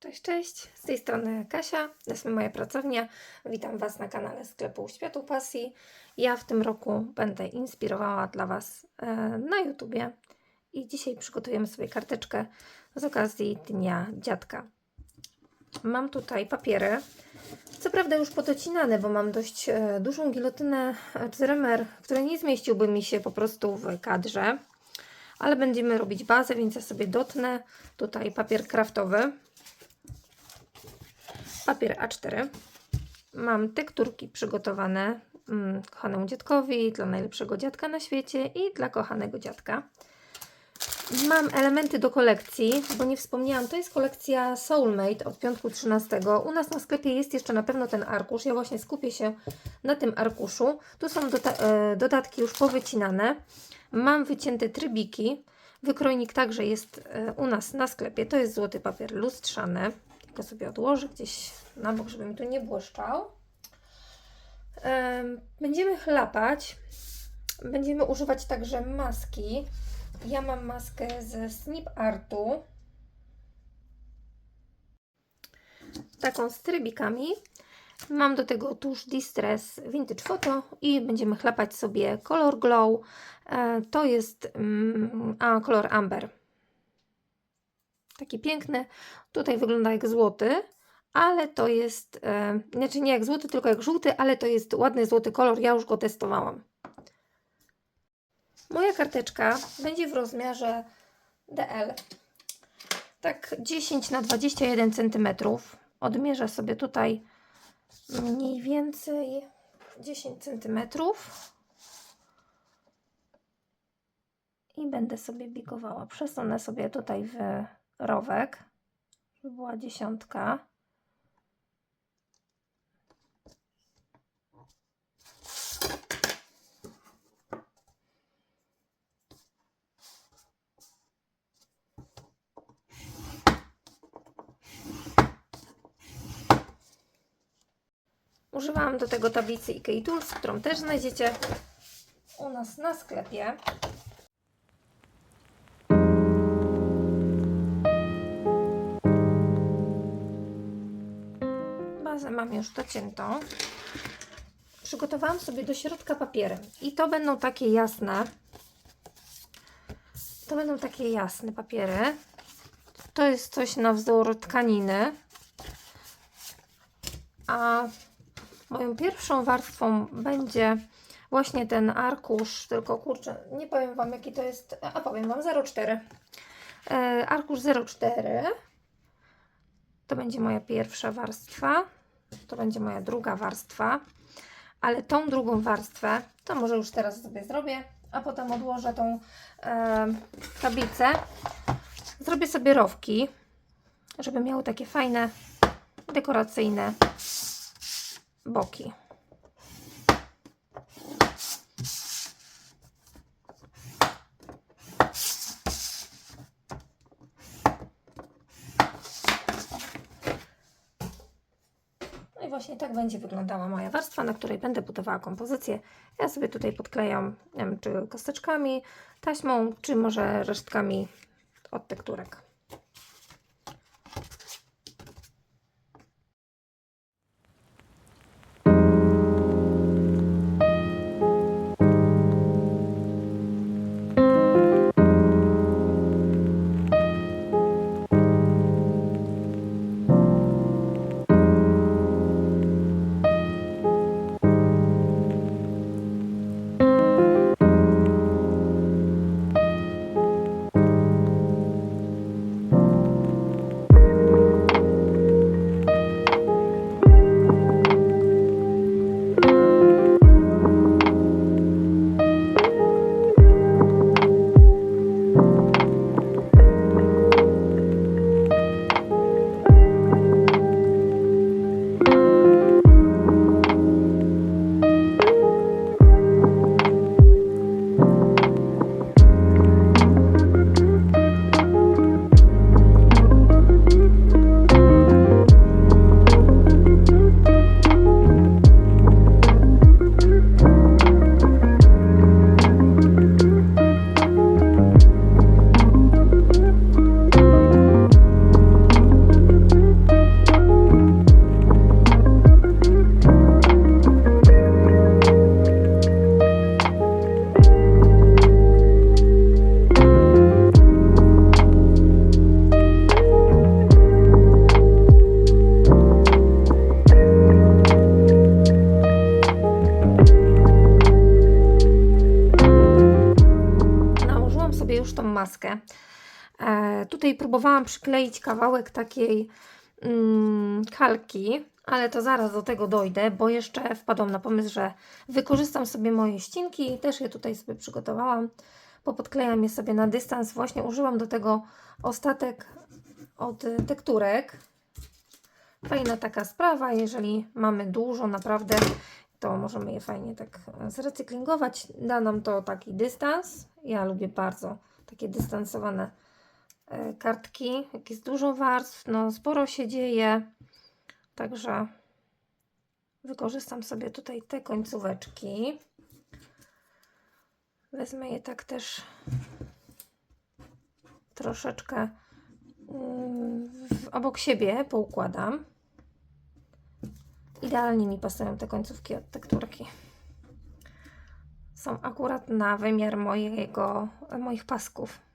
Cześć, cześć. Z tej strony Kasia, jest moja pracownia. Witam Was na kanale sklepu Światu Pasji. Ja w tym roku będę inspirowała dla Was e, na YouTubie i dzisiaj przygotujemy sobie karteczkę z okazji Dnia Dziadka. Mam tutaj papiery, co prawda już podocinane, bo mam dość e, dużą gilotynę 4 który nie zmieściłby mi się po prostu w kadrze, ale będziemy robić bazę, więc ja sobie dotnę tutaj papier kraftowy papier A4. Mam tekturki przygotowane mm, kochanemu dziadkowi, dla najlepszego dziadka na świecie i dla kochanego dziadka. Mam elementy do kolekcji, bo nie wspomniałam, to jest kolekcja Soulmate od piątku 13. U nas na sklepie jest jeszcze na pewno ten arkusz. Ja właśnie skupię się na tym arkuszu. Tu są e, dodatki już powycinane. Mam wycięte trybiki. Wykrojnik także jest e, u nas na sklepie. To jest złoty papier lustrzany go sobie odłożę gdzieś na bok, żeby mi tu nie błyszczał. Będziemy chlapać. Będziemy używać także maski. Ja mam maskę ze Snip Artu. Taką z trybikami. Mam do tego tusz Distress Vintage Photo i będziemy chlapać sobie Color Glow. E, to jest mm, a, kolor Amber. Taki piękny. Tutaj wygląda jak złoty, ale to jest, e, znaczy nie jak złoty, tylko jak żółty, ale to jest ładny złoty kolor. Ja już go testowałam. Moja karteczka będzie w rozmiarze DL. Tak 10 na 21 cm. Odmierzę sobie tutaj mniej więcej 10 cm. I będę sobie bikowała. Przesunę sobie tutaj w rowek, żeby była dziesiątka. Używałam do tego tablicy IKEA Tools, którą też znajdziecie u nas na sklepie. Bazę mam już dociętą. Przygotowałam sobie do środka papiery i to będą takie jasne. To będą takie jasne papiery. To jest coś na wzór tkaniny. A moją pierwszą warstwą będzie właśnie ten arkusz, tylko kurczę, nie powiem Wam jaki to jest, a powiem Wam 0,4. E, arkusz 0,4 to będzie moja pierwsza warstwa. To będzie moja druga warstwa. Ale tą drugą warstwę, to może już teraz sobie zrobię, a potem odłożę tą e, tablicę. Zrobię sobie rowki, żeby miały takie fajne, dekoracyjne boki. Właśnie tak będzie wyglądała moja warstwa, na której będę budowała kompozycję. Ja sobie tutaj podklejam, wiem, czy kosteczkami, taśmą, czy może resztkami od tekturek. Próbowałam przykleić kawałek takiej mm, kalki, ale to zaraz do tego dojdę, bo jeszcze wpadłam na pomysł, że wykorzystam sobie moje ścinki i też je tutaj sobie przygotowałam. Popodklejam je sobie na dystans. Właśnie użyłam do tego ostatek od y, tekturek. Fajna taka sprawa, jeżeli mamy dużo naprawdę, to możemy je fajnie tak e, zrecyklingować. Da nam to taki dystans. Ja lubię bardzo takie dystansowane kartki. Jak jest dużo warstw, no sporo się dzieje. Także wykorzystam sobie tutaj te końcóweczki. Wezmę je tak też troszeczkę mm, obok siebie poukładam. Idealnie mi pasują te końcówki od tekturki. Są akurat na wymiar mojego, moich pasków.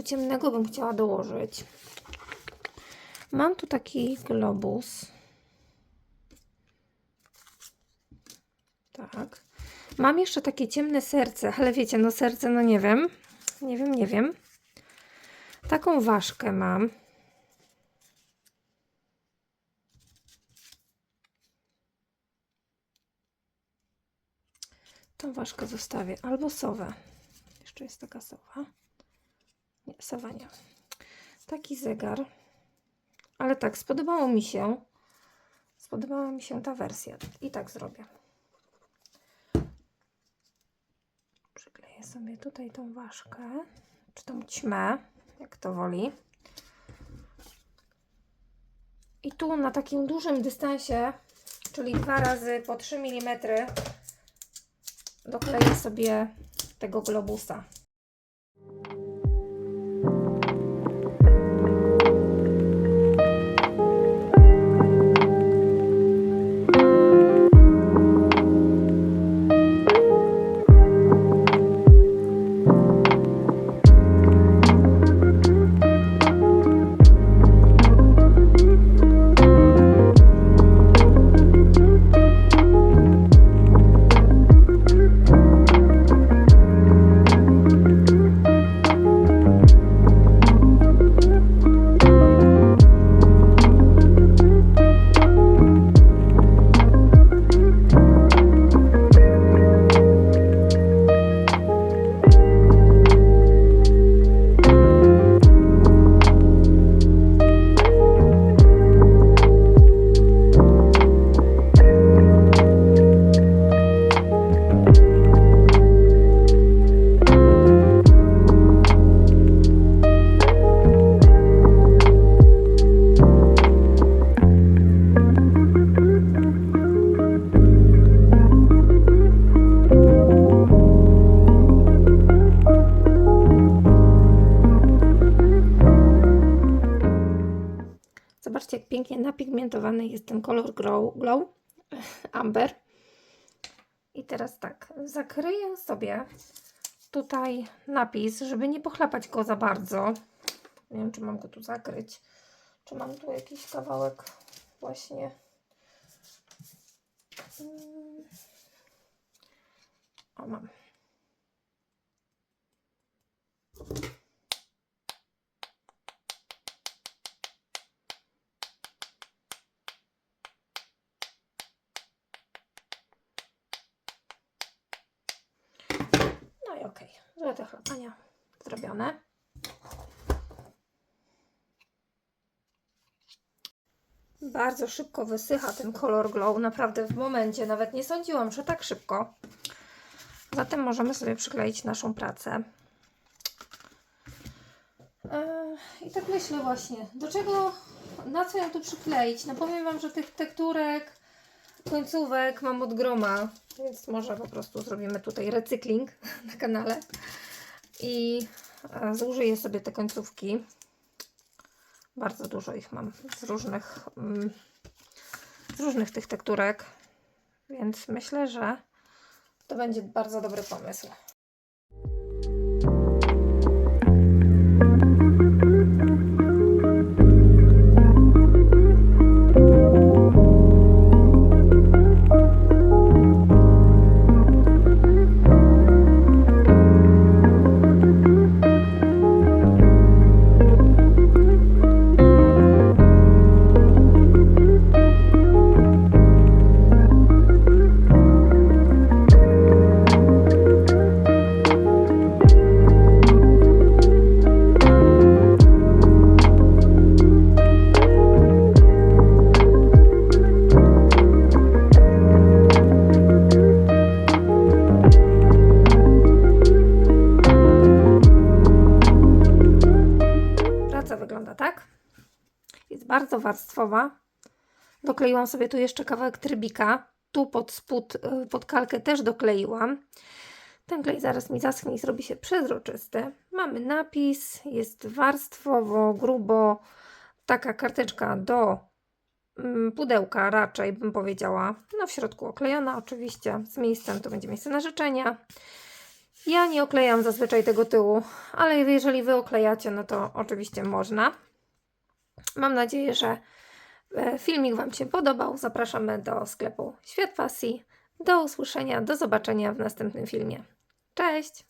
Tu ciemnego bym chciała dołożyć. Mam tu taki globus. Tak. Mam jeszcze takie ciemne serce, ale wiecie, no serce, no nie wiem. Nie wiem, nie wiem. Taką ważkę mam. Tą ważkę zostawię. Albo sowę. Jeszcze jest taka sowa. Nie, sowa nie. Taki zegar. Ale tak, spodobało mi się. Spodobała mi się ta wersja. I tak zrobię. Przykleję sobie tutaj tą ważkę. Czy tą ćmę, jak to woli. I tu na takim dużym dystansie, czyli dwa razy po 3 mm, dokleję sobie tego globusa. Jest ten kolor glow, glow amber. I teraz tak, zakryję sobie tutaj napis, żeby nie pochlapać go za bardzo. Nie wiem, czy mam go tu zakryć. Czy mam tu jakiś kawałek właśnie. Mm. O, mam. I okej, okay. te chlapania zrobione. Bardzo szybko wysycha ten kolor glow, naprawdę w momencie, nawet nie sądziłam, że tak szybko. Zatem możemy sobie przykleić naszą pracę. Eee, I tak myślę właśnie, do czego, na co ją tu przykleić? No powiem Wam, że tych tekturek, końcówek mam od groma, więc może po prostu zrobimy tutaj recykling na kanale i e, zużyję sobie te końcówki. Bardzo dużo ich mam z różnych, mm, z różnych tych tekturek, więc myślę, że to będzie bardzo dobry pomysł. Tak. Jest bardzo warstwowa. Dokleiłam sobie tu jeszcze kawałek trybika. Tu pod spód, y, pod kalkę też dokleiłam. Ten klej zaraz mi zaschnie i zrobi się przezroczysty. Mamy napis, jest warstwowo, grubo. Taka karteczka do mm, pudełka raczej bym powiedziała. No w środku oklejona oczywiście. Z miejscem to będzie miejsce na życzenia. Ja nie oklejam zazwyczaj tego tyłu, ale jeżeli Wy oklejacie, no to oczywiście można. Mam nadzieję, że e, filmik Wam się podobał. Zapraszamy do sklepu Świat Pasji. Do usłyszenia, do zobaczenia w następnym filmie. Cześć!